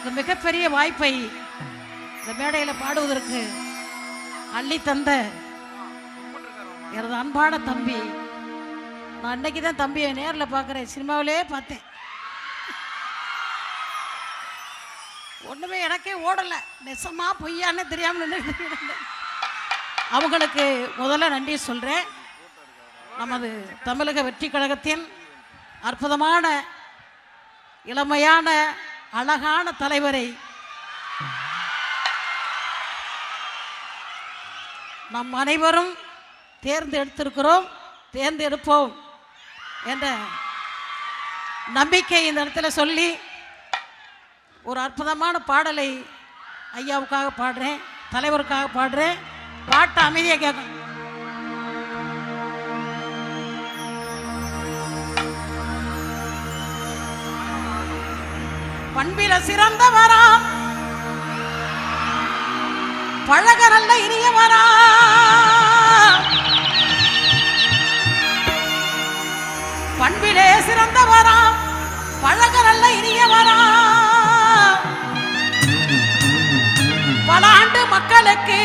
எனக்கு மிகப்பெரிய வாய்ப்பை இந்த மேடையில் பாடுவதற்கு அள்ளி தந்த எனது அன்பான தம்பி. நான் அன்னைக்கு தான் தம்பியை நேரில் பார்க்குறேன். சினிமாவிலே பார்த்தேன். ஒன்றுமே எனக்கே ஓடலை. நெசமா பொய்யான்னு தெரியாமல் நின்று அவங்களுக்கு முதல்ல நன்றி சொல்கிறேன் நமது தமிழக வெற்றி கழகத்தின் அற்புதமான இளமையான அழகான தலைவரை. நம் அனைவரும் தேர்ந்தெடுத்திருக்கிறோம் தேர்ந்தெடுப்போம் என்ற நம்பிக்கை இந்த இடத்துல சொல்லி ஒரு அற்புதமான பாடலை ஐயாவுக்காக பாடுறேன் தலைவருக்காக பாடுறேன். பாட்டு அமைதியாக கேட்கணும். பண்பில சிறந்தவராம் பழக நல்ல இனியவரா. பண்பிலே சிறந்தவராம் பழக நல்ல இனியவரா. பல ஆண்டு மக்களுக்கு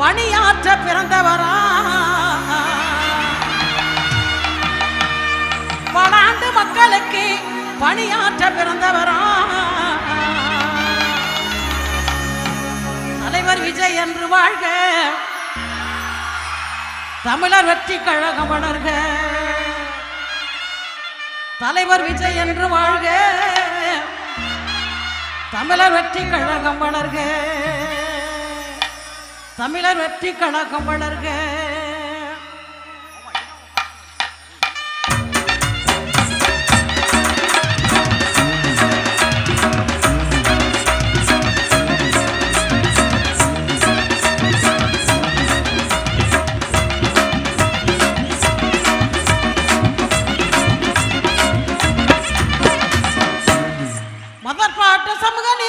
பணியாற்ற பிறந்தவரா. பல ஆண்டு மக்களுக்கு பணியாற்ற பிறந்தவரா. தமிழர் வெற்றி கழகம் வளர்க. தலைவர் விஜய் என்று வாழ்க. தமிழர் வெற்றி கழகம் வளர்க. தமிழர் வெற்றி கழகம் வளர்க.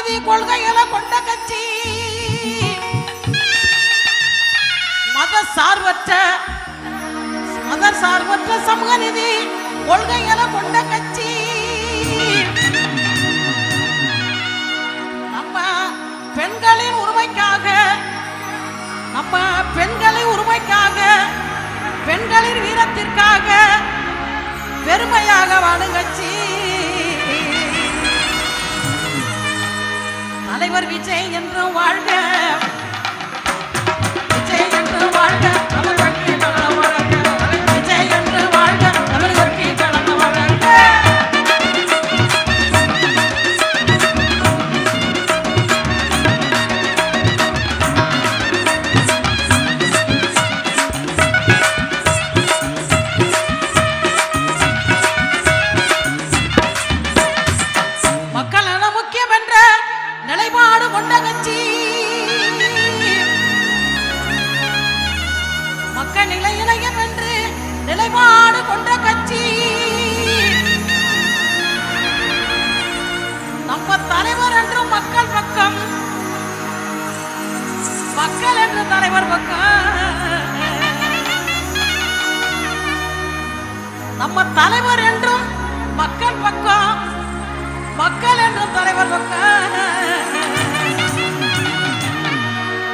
சமூக கொள்கைகளை கொண்ட கட்சி. மத சார்பற்ற மத சார்பற்ற சமூக நிதி கொள்கைகளை கொண்ட கட்சி. நம்ம பெண்களின் உரிமைக்காக நம்ம பெண்களின் உரிமைக்காக பெண்களின் வீரத்திற்காக பெருமையாக வாழும் கட்சி. தலைவர் விஜய் என்றும் வாழ்க. விஜய் என்றும் வாழ்க. மக்கள் என்ற தலைவர் பக்கம். நம்ம தலைவர் என்றும் மக்கள் பக்கம். மக்கள் என்றும் தலைவர் பக்கம்.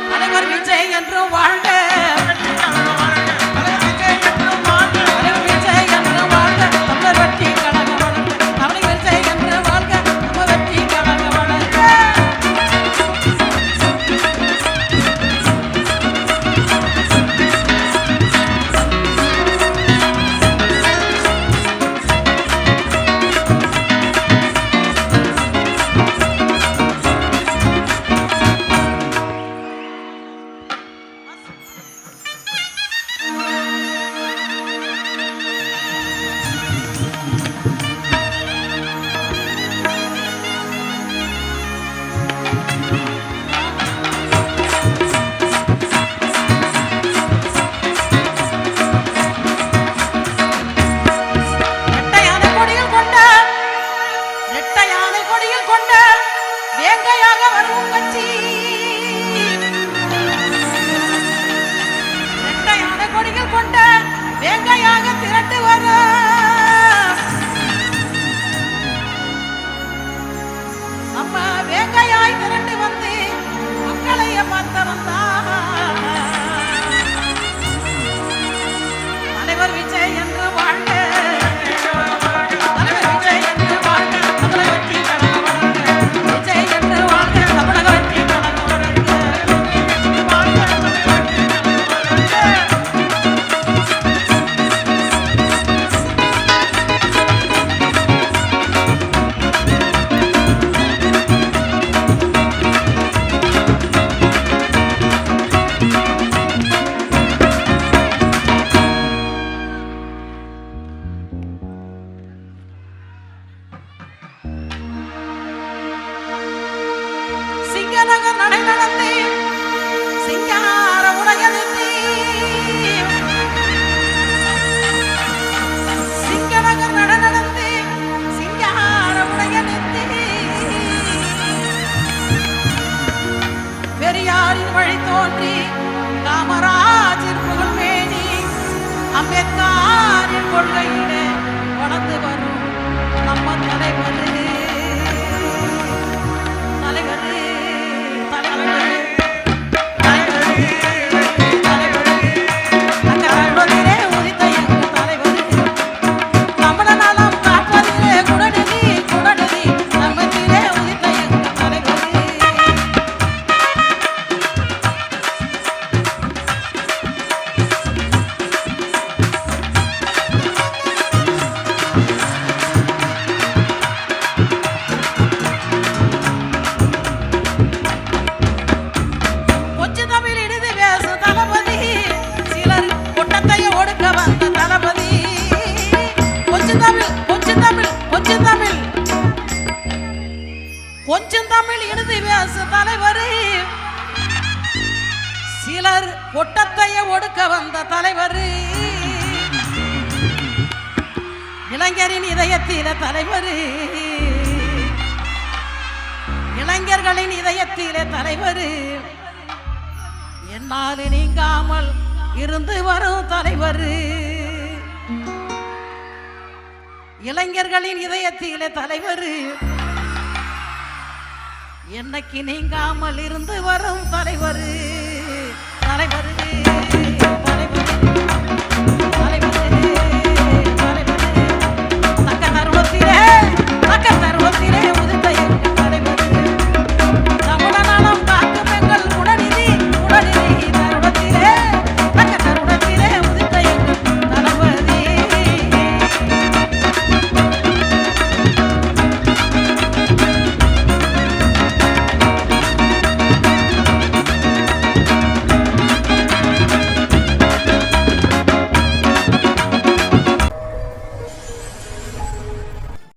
தலைவர் விஜய் என்றும் வாழ்க te guardaré. அம்பேத்கரின் கொள்கையிலே. வளர்ந்து வரும் நம்ம தலைவர் தலைவர். கொஞ்சம் தமிழ் எழுதி பேசு தலைவர். சிலர் கொட்டத்தைய ஒடுக்க வந்த தலைவர். இளைஞரின் இதயத்தில தலைவர். இளைஞர்களின் இதயத்திலே தலைவர். என்னால் நீங்காமல் இருந்து வரும் தலைவர். இளைஞர்களின் இதயத்திலே தலைவர். என்னைக்கு நீங்காமல் இருந்து வரும் தலைவர்.